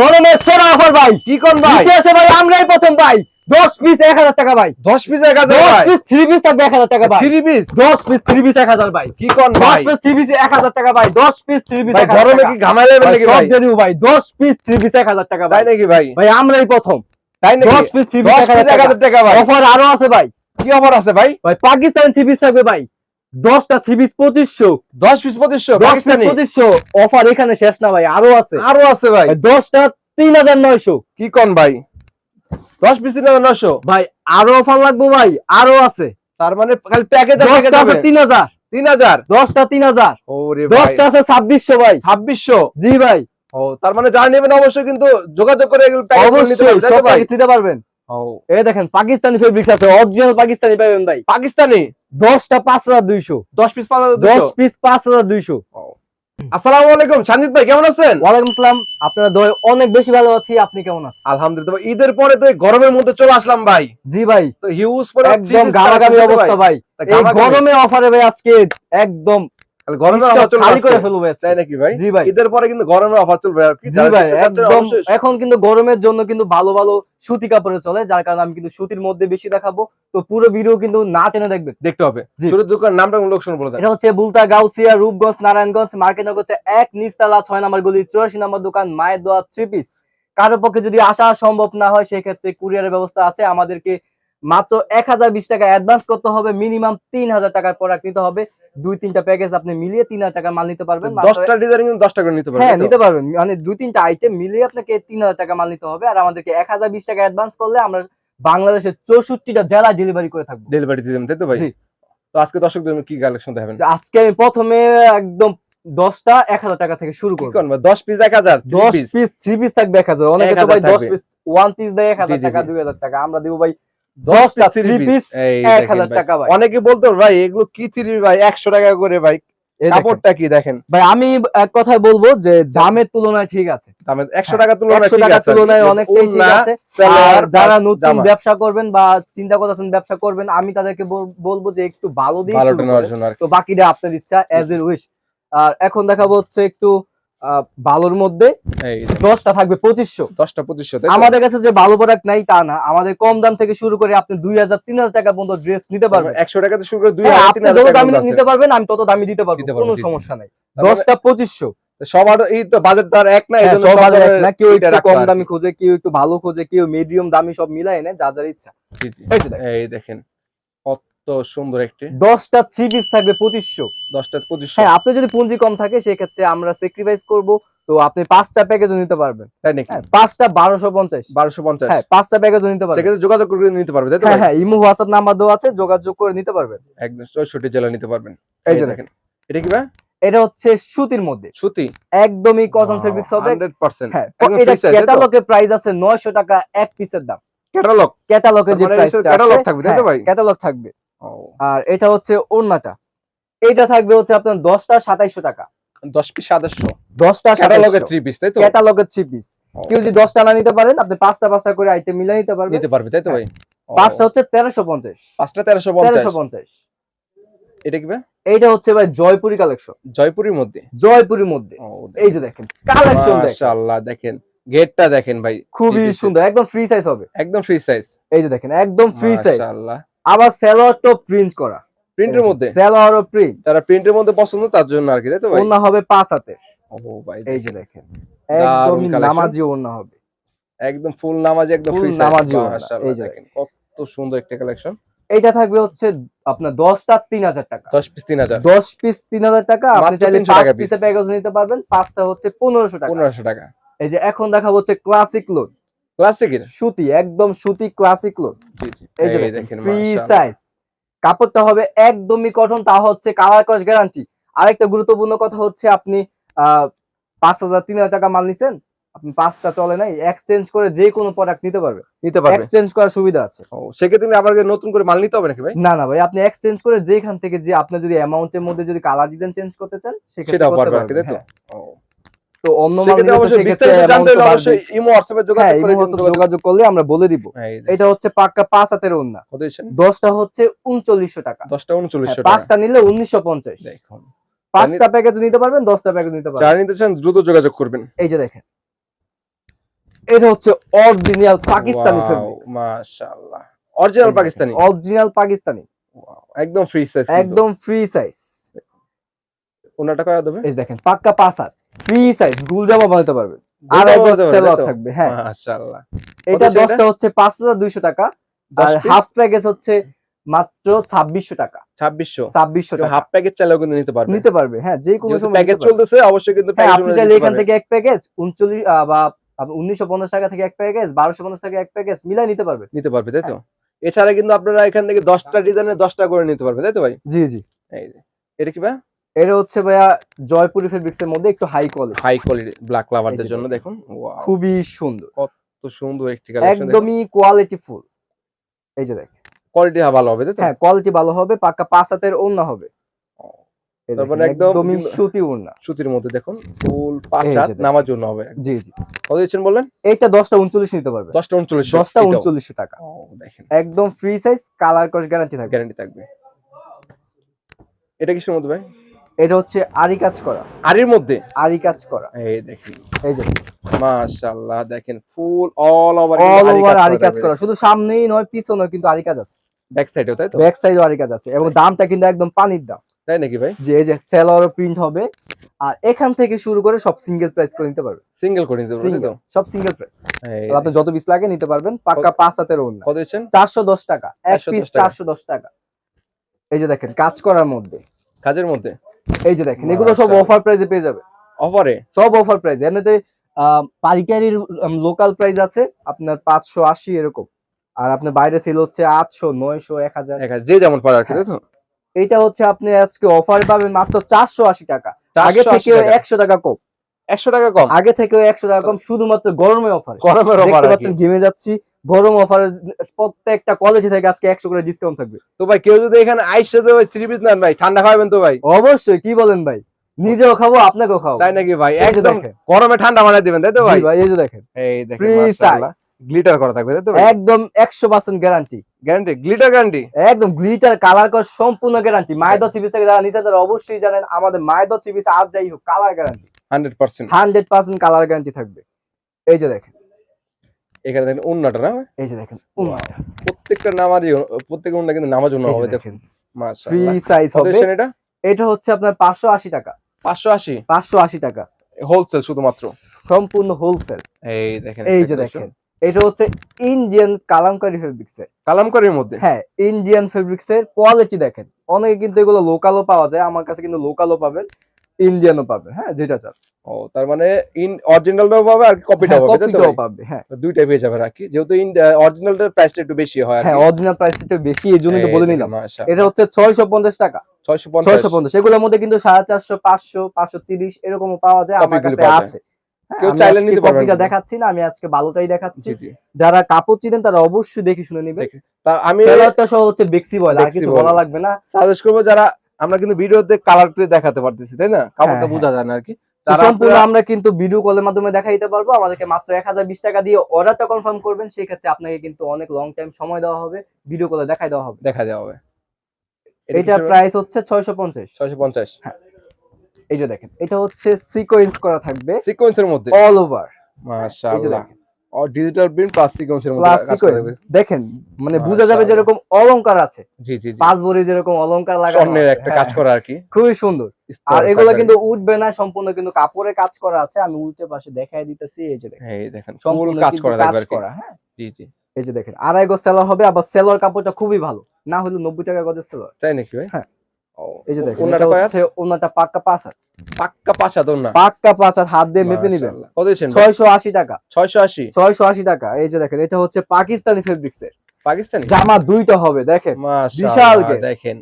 গরমের সেরা অফার ভাই। কি কোন ভাই? ইতিহাসে ভাই আমরাই প্রথম ভাই। দশ পিস এক হাজার টাকা ভাই। দশ পিস এক হাজার দশ পিস থ্রি পিস থাকবে এক হাজার টাকা ভাই। থ্রি পিস দশ পিস থ্রি পিস এক হাজার ভাই। কি কোন দশ পিস থ্রি পিস এক হাজার টাকা ভাই। দশ পিস থ্রি পিস গরমে কি ঘামাই যাবেন নাকি ভাই? সব ভাই। দশ পিস থ্রি পিস এক হাজার টাকা ভাই। নাকি ভাই? ভাই আমরাই প্রথম। তাই নাকি? দশ পিস থ্রি পিস এক হাজার টাকা। ভাই। অফার আরও আছে ভাই। কি অফার আছে ভাই? ভাই পাকিস্তান থ্রি পিস থাকবে ভাই। দশটা থ্রি পিস পঁচিশশো দশ পিস পঁচিশশো পঁচিশশো। অফার এখানে শেষ না ভাই আরও আছে। আরও আছে ভাই। দশটা তিন হাজার নয়শো। কি কোন ভাই? দশ পিস তিন হাজার নশো ভাই আরও অফার লাগবে ভাই আরও আছে। তার মানে খালি প্যাকেজ আছে তিন হাজার। তিন হাজার? দশটা তিন হাজার। দশটা আছে ছাব্বিশশো ভাই। ছাব্বিশশো? জি ভাই। ও তার মানে যারা নেবেন অবশ্যই কিন্তু যোগাযোগ করে এগুলো নিতে পারবেন। এই দেখেন পাকিস্তানি ফেব্রিক্স আছে অরিজিনাল পাকিস্তানি পাবেন ভাই। পাকিস্তানি? দশটা পাঁচ হাজার দুইশো। দশ পিস পাঁচ হাজার দশ পিস পাঁচ হাজার দুইশো। আসসালামু আলাইকুম ভাই কেমন আছেন? ওয়ালাইকুম আসসালাম আপনার দয় অনেক বেশি ভালো আছি আপনি কেমন আছেন? আলহামদুলিল্লাহ ঈদের পরে তো গরমের মধ্যে চলে আসলাম ভাই। জি ভাই তো হিউজ পরে একদম অবস্থা ভাই। এই গরমে অফারে ভাই আজকে একদম এখন কিন্তু গরমের জন্য কিন্তু ভালো ভালো সুতি কাপড়ে চলে যার কারণে আমি কিন্তু সুতির মধ্যে বেশি দেখাবো। তো পুরো ভিডিও কিন্তু না টেনে দেখবেন। দেখতে হবে। দোকান নামটা লোকশন বলে এটা হচ্ছে বুলতা গাউসিয়া রূপগঞ্জ নারায়ণগঞ্জ মার্কেট হচ্ছে এক নিচতলা ছয় নম্বর গলি চুরাশি নম্বর দোকান মায়ের দোয়া থ্রি পিস কারও পক্ষে যদি আসা সম্ভব না হয় সেক্ষেত্রে কুরিয়ারের ব্যবস্থা আছে। আমাদেরকে মাত্র এক হাজার বিশ টাকা অ্যাডভান্স করতে হবে। মিনিমাম তিন হাজার টাকার প্রোডাক্ট নিতে হবে। দুই তিনটা প্যাকেজ আপনি মিলিয়ে তিন হাজার টাকা মাল নিতে পারবেন। দশটা ডিজাইন কিন্তু দশটা করে নিতে হ্যাঁ পারবেন নিতে পারবেন। মানে দুই তিনটা আইটেম মিলিয়ে আপনাকে তিন হাজার টাকা মাল নিতে হবে। আর আমাদেরকে এক হাজার বিশ টাকা অ্যাডভান্স করলে আমরা বাংলাদেশের চৌষট্টিটা জেলা ডেলিভারি করে থাকব। ডেলিভারি দিতে তাই তো ভাই? তো আজকে দর্শকদের কি কালেকশন দেখাবেন? আজকে আমি প্রথমে একদম দশটা এক হাজার টাকা থেকে শুরু করব। দশ পিস এক হাজার দশ পিস থ্রি পিস থাকবে এক হাজার। অনেকে তো ভাই দশ পিস ওয়ান পিস দেয় এক হাজার টাকা দুই হাজার টাকা। আমরা দিব ভাই দশটা থ্রি পিস এক হাজার টাকা ভাই। অনেকে বলতো ভাই এগুলো কি থ্রি ভাই একশো টাকা করে ভাই। কাপড়টা কি দেখেন? ভাই আমি এক কথায় বলব যে দামের তুলনায় ঠিক আছে। একশো টাকা তুলনায় হ্যাঁ। তুলনায় অনেকটাই ঠিক আছে। আর যারা নতুন ব্যবসা করবেন বা চিন্তা করতেছেন ব্যবসা করবেন আমি তাদেরকে বলব যে একটু ভালো দিয়ে। তো বাকিটা আপনার ইচ্ছা এজ এর উইশ আর এখন দেখাবো হচ্ছে একটু ভালোর মধ্যে দশটা থাকবে পঁচিশশো। দশটা পঁচিশশো আমাদের কাছে যে ভালো প্রোডাক্ট নাই তা না। আমাদের কম দাম থেকে শুরু করে আপনি দুই হাজার তিন হাজার টাকা পর্যন্ত ড্রেস নিতে পারবেন। একশো টাকা শুরু করে দুই হ্যাঁ, আপনি যত দামি নিতে পারবেন আমি তত দামি দিতে পারব। কোনো। সমস্যা নাই। দশটা পঁচিশশো। সবার এই তো বাজার তো আর এক না হ্যাঁ, সব এক না কেউ এটা কম দামি খোঁজে কেউ একটু ভালো খোঁজে কেউ মিডিয়াম দামি সব মিলাই এনে যা যার ইচ্ছা। এই দেখেন। সুন্দর একটি। দশটা থ্রি পিস থাকবে পঁচিশশো। দশটা পঁচিশশো। হ্যাঁ আপনি যদি পুঁজি কম থাকে সেক্ষেত্রে আমরা স্যাক্রিফাইস করব। তো আপনি পাঁচটা প্যাকেজও নিতে পারবেন। তাই নাকি? হ্যাঁ পাঁচটা বারোশো পঞ্চাশ। বারোশো পঞ্চাশ। হ্যাঁ পাঁচটা প্যাকেজও নিতে পারবেন। সেক্ষেত্রে যোগাযোগ করে নিতে পারবে তাই হ্যাঁ হ্যাঁ ইমো হোয়াটসঅ্যাপ নাম্বার দেওয়া আছে যোগাযোগ করে নিতে পারবেন। একদম চৌষট্টি জেলা নিতে পারবেন। এই যে দেখেন এটা কি ভাই? এটা হচ্ছে সুতির মধ্যে। সুতি? একদমই কটন ফেব্রিক্স হবে হান্ড্রেড পার্সেন্ট হ্যাঁ এটা ক্যাটালগের প্রাইস আছে 900 টাকা এক পিসের দাম। ক্যাটালগ ক্যাটালগে যে মানে প্রাইসটা এটার catalog থাকবে, তাই তো ভাই? ক্যাটালগ থাকবে। আর এটা হচ্ছে ওড়নাটা। এটা থাকবে হচ্ছে আপনার 10টা 2700 টাকা। দশ পিস সাতাশশো 10টা ক্যাটালগের থ্রি পিস তাই তো? ক্যাটালগের 3 পিস কেউ যদি 10টা না নিতে পারেন আপনি পাঁচটা পাঁচটা করে আইটেম মিলাই নিতে পারবেন। নিতে পারবে তাই তো ভাই? পাঁচটা হচ্ছে 1350 পাঁচটা তেরোশো পঞ্চাশ। এটা কি ভাই? এইটা হচ্ছে ভাই জয়পুরি কালেকশন জয়পুরের মধ্যে? জয়পুরির মধ্যে। এই যে দেখেন কালেকশন দেখেন। মাশাআল্লাহ দেখেন। গেটটা দেখেন ভাই। খুবই। সুন্দর একদম ফ্রি সাইজ হবে। একদম ফ্রি সাইজ এই যে দেখেন একদম ফ্রি সাইজ মাশাআল্লাহ। আবার সালোয়ার টপ প্রিন্ট করা প্রিন্টের মধ্যে? সালোয়ারও প্রিন্ট যারা প্রিন্টের মধ্যে পছন্দ তার জন্য আর কি তাই তো ভাই? ওন্না হবে পাঁচ হাতে। ও ভাই। এই যে দেখেন collection। নামাজি ওন্না হবে। একদম ফুল নামাজ একদম ফ্রি নামাজি এই যে দেখেন কত সুন্দর একটা কালেকশন এইটা থাকবে হচ্ছে আপনার দশটা তিন হাজার টাকা। 10 পিস 3000 দশ পিস তিন হাজার টাকা। আপনি চাইলে পাঁচ। পিসের প্যাকেজ নিতে পারবেন পাঁচটা হচ্ছে পনেরোশো টাকা। 1500 টাকা। এই যে এখন দেখা হচ্ছে ক্লাসিক লোড ক্লাসিকের সুতি একদম সুতি ক্লাসিক জি এই যে দেখেন ফ্রি সাইজ কাপড়টা হবে একদমই কটন তা হচ্ছে কালার কস গ্যারান্টি আরেকটা গুরুত্বপূর্ণ কথা হচ্ছে আপনি পাঁচ হাজার তিন হাজার টাকা মাল নিছেন আপনি পাঁচটা চলে নাই এক্সচেঞ্জ করে যে কোনো প্রোডাক্ট নিতে পারবে। নিতে পারবে। এক্সচেঞ্জ করার সুবিধা আছে। ও সেক্ষেত্রে আবার নতুন করে মাল নিতে হবে নাকি ভাই? না না ভাই আপনি এক্সচেঞ্জ করে যেখান থেকে যে আপনি যদি অ্যামাউন্টের মধ্যে যদি কালার ডিজাইন চেঞ্জ করতে চান সেক্ষেত্রে করতে পারবেন, তাই তো অন্য হ্যাঁ যোগাযোগ করলে আমরা বলে দিব। এটা হচ্ছে পাক্কা পাঁচ হাতের ওন্না দশটা হচ্ছে উনচল্লিশশো টাকা। 10টা 3900 হ্যাঁ, পাঁচটা নিলে উনিশশো পঞ্চাশ। পাঁচটা প্যাকেজ নিতে পারবেন দশটা প্যাকেজ নিতে পারবেন। যারা নিতে চান দ্রুত যোগাযোগ করবেন। এই যে দেখেন। এটা হচ্ছে অরিজিনাল পাকিস্তানি ফেব্রিক্স মাশাআল্লাহ। অরিজিনাল পাকিস্তানি? অরিজিনাল পাকিস্তানি। একদম ফ্রি সাইজ একদম ফ্রি সাইজ ওনাটা কয় দেবে? এই দেখেন পাক্কা পাঁচ হাত। ফ্রি সাইজ গুল জামা বানাতে পারবেন আর একবার পারবে, সেলর? থাকবে হ্যাঁ। মাশাআল্লাহ। এটা কত সেটা? দশটা হচ্ছে পাঁচ হাজার দুইশো টাকা আর হাফ প্যাকেজ হচ্ছে মাত্র ছাব্বিশশো টাকা। 2600 ছাব্বিশশো টাকা। হাফ প্যাকেজ চাইলেও কিন্তু নিতে পারবে। নিতে পারবে হ্যাঁ যে কোনো সময় প্যাকেজ চলতেছে অবশ্যই কিন্তু হ্যাঁ আপনি চাইলে এখান থেকে এক প্যাকেজ উনচল্লিশ বা উনিশশো পঞ্চাশ টাকা থেকে এক প্যাকেজ বারোশো পঞ্চাশ টাকা এক প্যাকেজ মিলাই নিতে পারবে। নিতে পারবে তাই তো? হ্যাঁ। এছাড়া কিন্তু আপনারা এখান থেকে দশটা ডিজাইনের দশটা করে নিতে পারবে তাই তো ভাই? জি জি। এই যে এটা কি ভাই? এটা হচ্ছে ভাইয়া জয়পুরি ফেব্রিক্স এর মধ্যে একটু high quality high quality black লাভারদের জন্য দেখুন। খুবই সুন্দর। তো সুন্দর একটি কালেকশন একদমই কোয়ালিটি ফুল এই যে দেখ কোয়ালিটি ভালো হবে হ্যাঁ কোয়ালিটি ভালো হবে পাক্কা পাঁচ হাতের ওড়না হবে। একদমই সুতি ওড়না। সুতির মধ্যে দেখুন ফুল পাঁচ হাত নামার জন্য হবে। জি জি। কত দিচ্ছেন এইটা দশটা উনচল্লিশ নিতে পারবে। দশটা উনচল্লিশ দশটা উনচল্লিশশো টাকা। দেখেন। একদম ফ্রি সাইজ কালার কস গ্যারান্টি থাকবে। গ্যারান্টি থাকবে। এটা কিসের মধ্যে ভাই? এটা হচ্ছে আরি কাজ করা। আরির মধ্যে? আরি কাজ করা। এই দেখেন। এই যে। মাশাআল্লাহ দেখেন full all over all over আরি কাজ করা শুধু সামনেই নয় পিছনেও কিন্তু আরি কাজ আছে। ব্যাক সাইডেও তাই তো? ব্যাক সাইডেও আরি কাজ আছে। এবং দামটা কিন্তু একদম পানির দাম। তাই নাকি ভাই? যে এই যে সেলর প্রিন্ট হবে। আর এখান থেকে শুরু করে সব সিঙ্গেল প্রাইস করে নিতে পারবে। সিঙ্গেল করে নিতে পারবে তো? সব সিঙ্গেল প্রাইস আপনি যত পিস লাগে নিতে পারবেন। পাক্কা পাঁচ হাতের ওড়না। কত দিচ্ছেন? চারশো দশ টাকা। এক পিস টাকা। চারশো দশ টাকা। এই যে দেখেন কাজ করার মধ্যে। কাজের মধ্যে? এই যে দেখেন এগুলো সব অফার প্রাইসে পেয়ে যাবে। অফারে সব অফার প্রাইস এমনিতে পাইকারির লোকাল প্রাইস আছে আপনার পাঁচশো আশি এরকম। আর আপনার বাইরে সেল হচ্ছে আটশো নয়শো এক হাজার। যে যেমন পারে আর কি তো? এইটা হচ্ছে আপনি আজকে অফার পাবেন মাত্র চারশো আশি টাকা। আগে 480 থেকেও টাকা। একশো টাকা কম। একশো টাকা কম? আগে থেকেও একশো টাকা কম শুধুমাত্র গরমে অফার গরমের অফার দেখতে পাচ্ছেন ঘেমে যাচ্ছি গরম অফার প্রত্যেকটা কলেজে থেকে আজকে একশো করে ডিসকাউন্ট থাকবে। তো ভাই কেউ যদি এখানে আইসে তো থ্রি পিস নেন ভাই ঠান্ডা খাওয়াবেন তো ভাই। অবশ্যই কি বলেন ভাই? নিজেও খাব আপনাকেও খাব তাই নাকি ভাই? এই যে একদম দেখেন। গরমে ঠান্ডা বানাই দিবেন তাই তো ভাই? ভাই এই যে দেখেন। এই দেখেন গ্লিটার করা থাকবে তাই তো একদম একশো percent guarantee guarantee glitter guarantee একদম গ্লিটার কালার কর সম্পূর্ণ গ্যারান্টি মায়েদ সিবিস থেকে যারা নিচে তারা অবশ্যই জানেন আমাদের মায়েদ চিবিস আর যাই হোক colour guarantee hundred percent hundred percent colour guarantee থাকবে। এই যে দেখেন। এখানে দেখেন উন্নাটা না? এই যে দেখেন প্রত্যেকটা নামারই প্রত্যেকটা উন্না কিন্তু এই যে হবে দেখেন। ফ্রি সাইজ হবে। এটা? এটা হচ্ছে আপনার পাঁচশো আশি টাকা। পাঁচশো আশি? পাঁচশো আশি টাকা। হোলসেল শুধুমাত্র? সম্পূর্ণ হোলসেল। এই দেখেন এই যে দেখেন এটা হচ্ছে ইন্ডিয়ান কালামকারি ফেব্রিক্স কালামকারীর মধ্যে? হ্যাঁ ইন্ডিয়ান ফেব্রিক্স এর কোয়ালিটি দেখেন। অনেকে কিন্তু এগুলো লোকালও পাওয়া যায় আমার কাছে কিন্তু লোকালও পাবেন ইন্ডিয়ানও পাবেন হ্যাঁ যেটা চান। ও তার মানে ইন অরিজিনালটাও পাবে আর কপিটাও হ্যাঁ, পাবে কপিটাও পাবে হ্যাঁ। দুইটাই পেয়ে যাবে আর কি যেহেতু অরিজিনালটার প্রাইসটা একটু বেশি হয় আর হ্যাঁ অরিজিনাল প্রাইস একটু বেশি এই জন্য তো বলে নিলাম। এটা হচ্ছে ছয়শো পঞ্চাশ টাকা। 650 ছয়শো পঞ্চাশ এগুলোর মধ্যে কিন্তু সাড়ে চারশো পাঁচশো পাঁচশো তিরিশ এরকমও পাওয়া যায় আমার কাছে আছে। হ্যাঁ, কেউ আমি চাইলে নিতে পারবেন কপিটা দেখাচ্ছি না আমি আজকে ভালোটাই দেখাচ্ছি। যারা কাপড় চিনেন তারা অবশ্যই দেখে শুনে নিবে তা আমি সেলারটা সহ হচ্ছে বেক্সি বয়েল আর কিছু বলা লাগবে না। সাজেস্ট করব যারা আমরা কিন্তু ভিডিওতে কালার করে দেখাতে পারতেছি তাই না? কাপড়টা হ্যাঁ, বোঝা যায় না আর কি। সম্পূর্ণ আমরা কিন্তু ভিডিও কলের মাধ্যমে দেখা দিতে পারব। আমাদেরকে মাত্র এক হাজার বিশ টাকা দিয়ে অর্ডারটা কনফার্ম করবেন। সেই ক্ষেত্রে আপনাকে কিন্তু অনেক লং টাইম সময় দেওয়া হবে। ভিডিও কলে দেখাই দেওয়া হবে। দেখা দেওয়া হবে। এটা প্রাইস হচ্ছে ছয়শো পঞ্চাশ। ছয়শো পঞ্চাশ। এই যে দেখেন এটা হচ্ছে সিকোয়েন্স করা থাকবে সিকোয়েন্সের মধ্যে? অল ওভার মাশাআল্লাহ। ডিজিটাল প্রিন্ট মধ্যে। দেখেন মানে বোঝা যাবে যেরকম অলংকার আছে। জি জি জি। পাঁচ ভরি যেরকম অলংকার লাগানো স্বর্ণের একটা হ্যাঁ, কাজ করা আর কি। খুবই সুন্দর। আর এগুলো কিন্তু উঠবে না সম্পূর্ণ কিন্তু কাপড়ে কাজ করা আছে। আমি উল্টে পাশে দেখাই দিতেছি এই যে দেখেন। এই দেখেন সম্পূর্ণ কাজ করা কাজ হ্যাঁ। জি জি। এই যে দেখেন আড়াই গজ সেলর হবে আবার সেলর কাপড়টা খুবই ভালো। না হলে নব্বই টাকা গজের সেলর। তাই নাকি ভাই? হ্যাঁ। ও এই যে দেখেন ওনাটা এটা কয় হাত? হচ্ছে ওনাটা পাক্কা পাঁচ পাক্কা পাঁচ ওনা পাক্কা পাঁচ হাত হাত দিয়ে মেপে নিবেন। কত দিচ্ছেন? ছয়শো আশি টাকা। ছয়শো আশি? ছয়শো আশি টাকা। এই যে দেখেন এটা হচ্ছে পাকিস্তানি জামা দুইটা হবে দেখেন। বিশাল দেখেন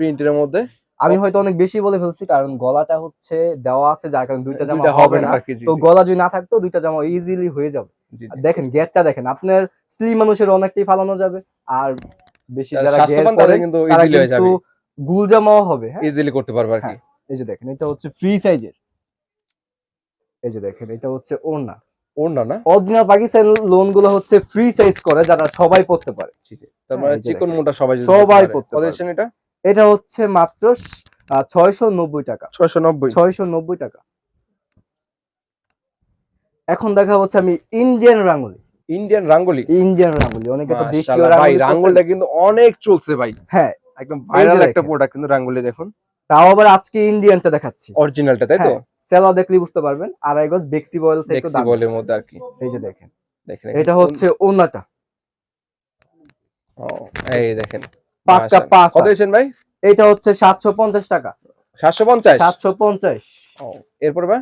প্রিন্টের মধ্যে। আমি হয়তো অনেক বেশি বলে ফেলছি কারণ গলাটা হচ্ছে দেওয়া আছে যার কারণে দুইটা জামা হবে না। তো গলা যদি না থাকতো দুইটা জামা ইজিলি হয়ে যাবে। দেখেন গেটটা দেখেন আপনার স্লিম মানুষের অনেকটাই ফালানো যাবে আর বেশি যারা গেট কিন্তু ইজিলি হয়ে যাবে। গুল জামাও হবে হ্যাঁ? ইজিলি করতে পারবে আর কি। হ্যাঁ। এই যে দেখেন এটা হচ্ছে ফ্রি সাইজের এই যে দেখেন এটা হচ্ছে ওড়না। ওনা না? অরিজিনাল পাকিস্তান লোনগুলো হচ্ছে ফ্রি সাইজ করে যারা সবাই পড়তে পারে। জি, জি। তার হ্যাঁ, মানে চিকন মোটা সবাই সবাই করতে পড়তে পারে। কত পারবে। দিচ্ছেন এটা? এটা হচ্ছে মাত্র ছয়শো নব্বই টাকা। ছয়শো নব্বই? ছয়শো নব্বই টাকা। এখন দেখা হচ্ছে আমি ইন্ডিয়ান রাঙ্গুলি ইন্ডিয়ান রাঙ্গুলি ইন্ডিয়ান রাঙ্গুলি অনেকে দেশীয় রাঙ্গুলি রাঙ্গুলটা কিন্তু অনেক চলছে ভাই। হ্যাঁ একদম ভাইরাল একটা প্রোডাক্ট কিন্তু রাঙ্গুলি দেখুন। তাও আবার আজকে ইন্ডিয়ানটা দেখাচ্ছি। অরিজিনালটা তাই তো? সেলা দেখলে বুঝতে পারবেন। আড়াই গজ বেক্সি বয়েল থেকে দেখছি বলের মধ্যে আর কি। এই যে দেখেন। দেখেন এটা হচ্ছে ওনাটা ও, এই দেখেন। পাক্কা। পাঁচ কত দিয়েছেন ভাই? এটা হচ্ছে সাতশো পঞ্চাশ টাকা। সাতশো পঞ্চাশ? সাতশো পঞ্চাশ। এরপর ভাই?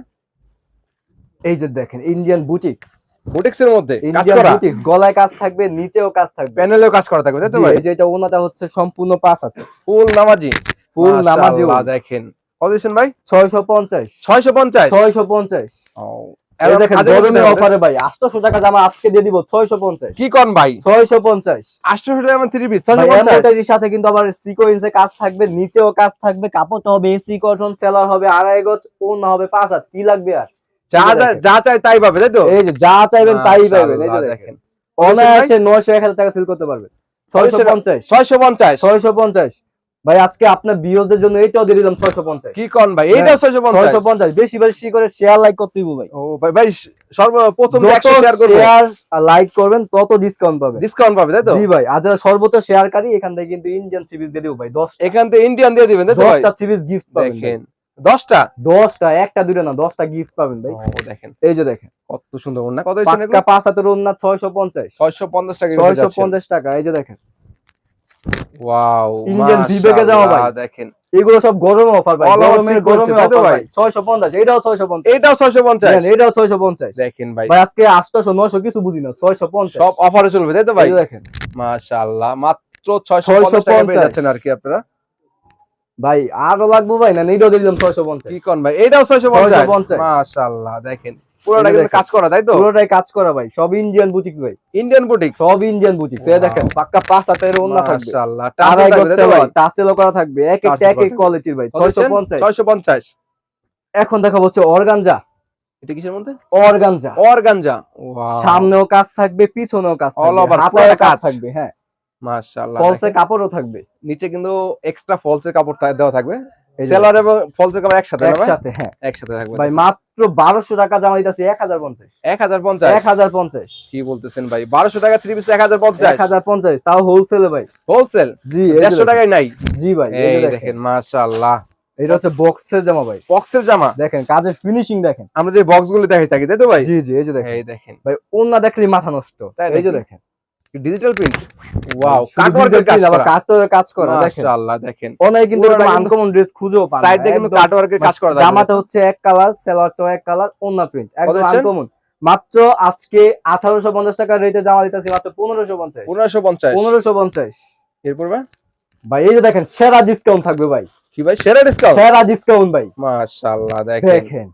এই যে দেখেন ইন্ডিয়ান বুটিক্স বুটিক্স এর মধ্যে কাজ করা। বুটিক্স গলায় কাজ থাকবে নিচেও কাজ থাকবে। প্যানেলেও কাজ করা থাকবে তাই তো ভাই? এই যে এটা ওনাটা হচ্ছে সম্পূর্ণ পাঁচ হাতে। ফুল নামাজি। ফুল নামাজি দেখেন। কত ভাই? ছয়শো পঞ্চাশ। ছয়শো পঞ্চাশ? ছয়শো পঞ্চাশ। ও, এই এবার দেখেন কাজের গরমের মধ্যে অফারে ভাই আটশোশো টাকা আজকে দিয়ে দিব ছয়শো পঞ্চাশ। ভাই? ছয়শো পঞ্চাশ। আটশো টাকা থ্রি পিস ছয়শো ভাই পঞ্চাশ? এমব্রয়ডারির সাথে কিন্তু আবার কাজ থাকবে নিচেও কাজ থাকবে কাপড়টা হবে এসি কটন সেলার হবে আড়াই গজ ওনা হবে পাঁচ হাত। কি লাগবে আর? যা যা চাই তাই পাবে তাই তো? এই যে যা চাইবেন তাই পাইবেন এই যে দেখেন। অনায়াসে নয়শো এক হাজার টাকা সেল করতে ছয়শো পঞ্চাশ। ছয়শো পঞ্চাশ? ভাই আজকে আপনার বিয়োজদের জন্য এইটাও দিয়ে দিলাম ছয়শো পঞ্চাশ। কি কন ভাই? এইটা হ্যাঁ, ছয়শো পঞ্চাশ। ছয়শো পঞ্চাশ। বেশি বেশি করে শেয়ার লাইক করতে হইবো ভাই। ও ভাই ভাই সর্বপ্রথম যত একশো শেয়ার করবে শেয়ার আর লাইক করবেন তত ডিসকাউন্ট পাবেন ডিসকাউন্ট পাবে তাই তো? জি ভাই আর যারা সর্বোচ্চ শেয়ারকারী এখান থেকে কিন্তু ইন্ডিয়ান সিরিজ দিয়ে দিব ভাই দশ এখান থেকে ইন্ডিয়ান দিয়ে দিবেন তাই তো ভাই? দশটা সিরিজ গিফট পাবেন দেখেন। দশটা? দশটা একটা দুটো না দশটা গিফট পাবেন ভাই। দেখেন। এই যে দেখেন। কত সুন্দর কত পাঁচ হাতের ওন্না ছয়শো পঞ্চাশ। ছয়শো পঞ্চাশ টাকা ছয়শো পঞ্চাশ টাকা এই যে দেখেন। ওয়াও Indian বিবেকে যাওয়া ভাই। দেখেন। এগুলো সব গরম অফার ভাই। গরমে অফার এটাও এটাও দেখেন ভাই। আজকে কিছু বুঝি না ছয়শো পঞ্চাশ। সব অফারে চলবে তাই তো ভাই? দেখেন। মাশাআল্লাহ মাত্র ছয়শো 650 পঞ্চাশ টাকা পেয়ে যাচ্ছেন আর কি আপনারা। ভাই আরও লাগবো ভাই? না এটাও দিলাম ছয়শো পঞ্চাশ। কি কোন ভাই? এটাও ছয়শো পঞ্চাশ। 650 মাশাআল্লাহ দেখেন। পুরোটা কিন্তু কাজ করা তাই তো? পুরোটাই কাজ করা ভাই সব ইন্ডিয়ান বুটিক ভাই। ইন্ডিয়ান বুটিক সব ইন্ডিয়ান বুটিক এই দেখেন পাক্কা পাঁচ হাতের ওন্না থাকবে। মাশাআল্লাহ আড়াই টাচেলও করা থাকবে এক একটা এক এক কোয়ালিটির ভাই ছয়শো পঞ্চাশ। ছয়শো পঞ্চাশ। এখন দেখা হচ্ছে অর্গানজা এটা কিসের মধ্যে? অর্গানজা অর্গানজা সামনেও কাজ থাকবে পিছনেও থাকবে কাজ। থাকবে হ্যাঁ। মাশাআল্লাহ ফলসে কাপড়ও থাকবে। নিচে কিন্তু এক্সট্রা ফলসের কাপড় দেওয়া থাকবে। সেলার এবং ফলসের কাপড় একসাথে একসাথে হ্যাঁ। একসাথে থাকবে। ভাই মাত্র টাকা জামা দিতেছি কি বলতেছেন ভাই? টাকা থ্রি পিস তাও হোলসেলে ভাই। হোলসেল জি। টাকায় নাই? জি ভাই এই এই দেখেন। দেখেন মাশাআল্লাহ। এটা হচ্ছে বক্সের জামা ভাই। বক্সের জামা? দেখেন কাজের ফিনিশিং দেখেন। আমরা যে বক্সগুলো দেখাই থাকি তাই তো ভাই? জি জি এই যে দেখেন। এই দেখেন। ভাই অন্য দেখলে মাথা নষ্ট। তাই এই যে দেখেন। ডিজিটাল প্রিন্ট ওয়াও কাটওয়ার্কের কাজ আবার করা। কাটওয়ার্কের কাজ করা দেখেন। মাশাআল্লাহ দেখেন। অনেক কিন্তু আনকমন ড্রেস খুঁজেও পান সাইড দিয়ে কিন্তু কাটওয়ার্কের কাজ করা। জামাটা হচ্ছে এক কালার এক কালার অন্য প্রিন্ট একদম আনকমন মাত্র আজকে আঠারোশো পঞ্চাশ টাকার রেটে জামা দিতেছি মাত্র পনেরোশো পঞ্চাশ। পনেরোশো পঞ্চাশ। পনেরোশো পঞ্চাশ। এরপর ভাই? এই যে দেখেন সেরা ডিসকাউন্ট থাকবে ভাই। কি ভাই? সেরা ডিসকাউন্ট সেরা ডিসকাউন্ট ভাই। মাশাআল্লাহ দেখেন। দেখেন।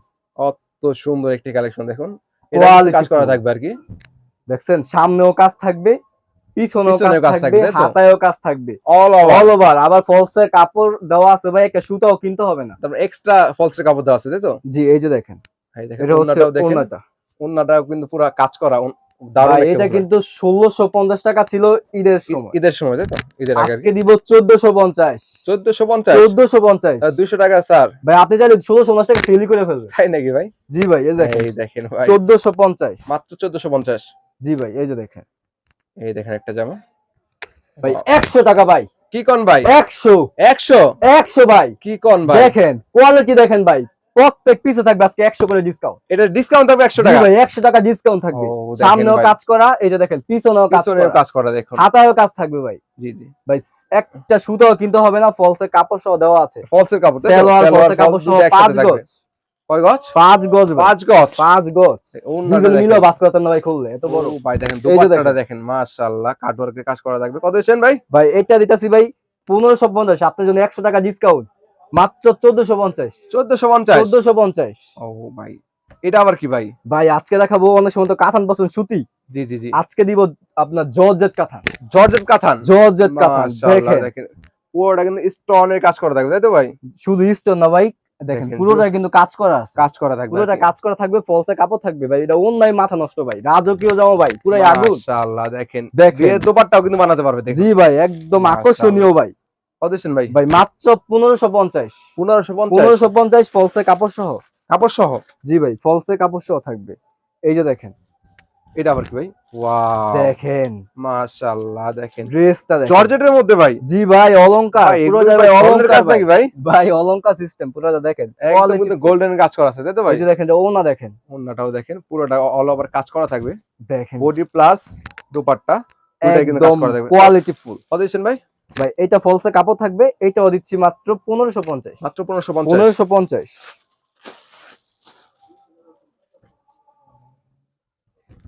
তো সুন্দর একটি কালেকশন দেখুন। Quality কাজ করা থাকবে আর কি। দেখছেন সামনেও কাজ থাকবে। পিছনেও কাজ থাকবে থাকবে, তাই তো? হাতায়ও কাজ থাকবে। অল ওভার অল ওভার আবার ফলসের কাপড় দেওয়া আছে ভাই একটা সুতাও কিনতে হবে না। তারপর এক্সট্রা ফলসের কাপড় দেওয়া আছে তাই তো? জি এই যে দেখেন। দেখেন এটা হচ্ছে দেখেন। ওনাটা ওন্নাটাও কিন্তু পুরো কাজ করা এটা কিন্তু ষোলোশো পঞ্চাশ টাকা ছিল ঈদের সময়। ঈদের সময় তাই তো? ঈদের আজকে দিব চোদ্দশো পঞ্চাশ। চোদ্দশো পঞ্চাশ? চোদ্দশো পঞ্চাশ। দুইশো টাকা স্যার। ভাই আপনি চাইলে ষোলোশো পঞ্চাশ টাকা করে ফেলবেন। তাই নাকি ভাই? জি ভাই এই দেখেন। চোদ্দশো পঞ্চাশ। মাত্র চোদ্দশো পঞ্চাশ। জি ভাই এই যে দেখেন। এই দেখেন একটা জামা। ভাই একশো টাকা ভাই। কি কোন ভাই? একশো। একশো? একশো ভাই। কি কোন ভাই? দেখেন কোয়ালিটি দেখেন ভাই। প্রত্যেক পিসে থাকবে আজকে একশো করে ডিসকাউন্ট এটা ডিসকাউন্ট হবে একশো জি টাকা? ভাই একশো টাকা ডিসকাউন্ট থাকবে। সামনেও কাজ করা এই যে দেখেন পিছনেও কাজ করা। কাজ করা দেখুন। হাতায়ও কাজ থাকবে ভাই। জি জি। ভাই একটা সুতাও কিনতে হবে না ফলসের কাপড় সহ দেওয়া আছে। ফলসের কাপড় সেলোয়ার ফলসের কাপড় সহ দুটো একসাথে পাঁচ গজ। কয় গজ? পাঁচ গজ পাঁচ গজ? পাঁচ গজ। দুজন। মিলেও বাস করতেন না ভাই খুললে এত বড়। ভাই দেখেন এই দেখেন। দেখেন মাশাআল্লাহ কাটওয়ার্কের কাজ করা থাকবে। কত ভাই? ভাই এটা দিতেছি ভাই আপনার জন্য একশো টাকা ডিসকাউন্ট মাত্র চোদ্দশো পঞ্চাশ। 1450 চোদ্দশো পঞ্চাশ। ও ভাই এটা আবার কি ভাই? ভাই আজকে দেখাবো অনেক সময় তো কাথান পছন্দ সুতি। জি জি জি। আজকে দিব আপনার জর্জেট কাথান। জর্জেট কাথান? জর্জেট কাথান দেখেন। পুরোটা কিন্তু স্টোনের কাজ করা থাকবে তাই তো ভাই? শুধু স্টোন না ভাই দেখেন পুরোটা কিন্তু কাজ করা আছে। কাজ করা থাকবে পুরোটা কাজ করা থাকবে ফলসে কাপড় থাকবে ভাই। এটা অন্যায় মাথা নষ্ট ভাই। রাজকীয় জামা ভাই পুরাই আগুন। মাশাআল্লাহ দেখেন। দেখেন। দোপাট্টাও কিন্তু বানাতে পারবে দেখেন। জি ভাই একদম আকর্ষণীয় ভাই। কত ভাই। ভাই মাত্র পনেরোশো পঞ্চাশ। 1550 পনেরোশো পঞ্চাশ ফলসে কাপড় সহ কাপড় সহ জি ভাই ফলসে কাপড় সহ থাকবে। এই যে দেখেন ওনা দেখেন। ওনাটাও দেখেন। পুরোটা অল ওভার কাজ করা থাকবে। দেখেন। বডি প্লাস কিন্তু কোয়ালিটি ফুল ভাই? ভাই এটা ফলসে কাপড় থাকবে এটাও দিচ্ছি মাত্র 1550 মাত্র 1550 1550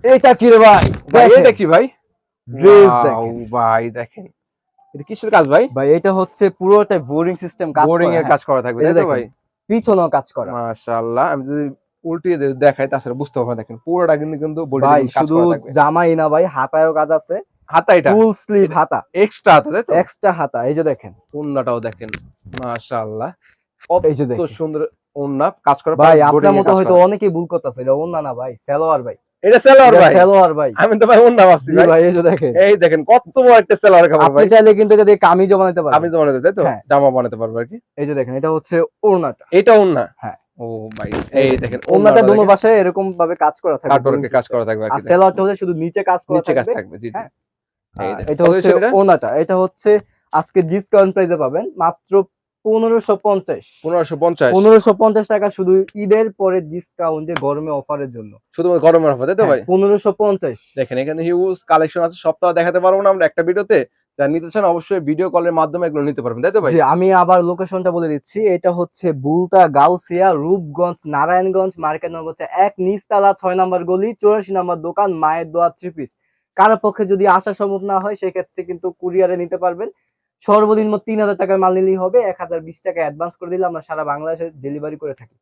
এটা কি রে ভাই? ভাই এটা কি ভাই? ড্রেস দেখেন। ভাই দেখেন। এটা কিসের কাজ ভাই? ভাই এটা হচ্ছে পুরোটাই বোরিং সিস্টেম কাজ বোরিং এর। কাজ করা থাকবে তাই তো ভাই? পিছনেও কাজ করা। মাশাআল্লাহ আমি যদি উল্টিয়ে দেখাই তাছাড়া বুঝতে পারবেন দেখেন পুরোটা কিন্তু কিন্তু বডি ভাই শুধু জামাই না ভাই হাতায়ও কাজ আছে। হাতা এটা? ফুল স্লিভ হাতা। এক্সট্রা হাতা তাই তো? এক্সট্রা হাতা এই যে দেখেন। ওন্নাটাও দেখেন মাশাআল্লাহ। এই যে দেখেন। সুন্দর ওন্না কাজ করা ভাই আপনার মতো হয়তো অনেকেই ভুল করতেছে এটা অন্য না ভাই সেলোয়ার ভাই। এটা সেলার ভাই। আমি তো ভাই ওন্না ভাবছি ভাই। ভাই এই যে দেখেন। এই দেখেন কত বড় একটা সেলার কাপড় আপনি চাইলে কিন্তু এটা দিয়ে কামিজও বানাতে পারবেন। বানাতে তাই তো? হ্যাঁ। জামা বানাতে পারব আর কি। এই যে দেখেন এটা হচ্ছে ওড়নাটা। এটা হ্যাঁ। ও ভাই এই দেখেন ওড়নাটা দুনো পাশে এরকম ভাবে কাজ করা থাকবে কাটওয়ার্কে কাজ করা থাকবে আর হচ্ছে শুধু নিচে কাজ করা নিচে কাজ থাকবে। থাকবে জি জি। হ্যাঁ। এটা হচ্ছে এটা হচ্ছে আজকে ডিসকাউন্ট প্রাইসে পাবেন মাত্র পনেরোশো পঞ্চাশ। পনেরোশো পঞ্চাশ। পনেরোশো পঞ্চাশ টাকা শুধু ঈদের পরে ডিসকাউন্টে গরমে অফারের জন্য। শুধুমাত্র গরমের হবে তাই তো ভাই? পনেরোশো পঞ্চাশ। দেখেন এখানে হিউজ কালেকশন আছে সপ্তাহ দেখাতে পারব না আমরা একটা ভিডিওতে। নিতে চান অবশ্যই ভিডিও কলের মাধ্যমে এগুলো নিতে পারবেন তাই তো ভাই? আমি আবার লোকেশনটা বলে দিচ্ছি। এটা হচ্ছে বুলতা গাউসিয়া রূপগঞ্জ নারায়ণগঞ্জ মার্কেট হচ্ছে এক নিচতলা ছয় নম্বর গলি চৌরাশি নম্বর দোকান মায়ের দোয়া থ্রি পিস কারও পক্ষে যদি আসা সম্ভব না হয় সেক্ষেত্রে কিন্তু কুরিয়ারে নিতে পারবেন। সর্বনিম্ন তিন হাজার টাকার মাল নিলেই হবে। এক হাজার বিশ টাকা অ্যাডভান্স করে দিলে আমরা সারা বাংলাদেশে ডেলিভারি করে থাকি।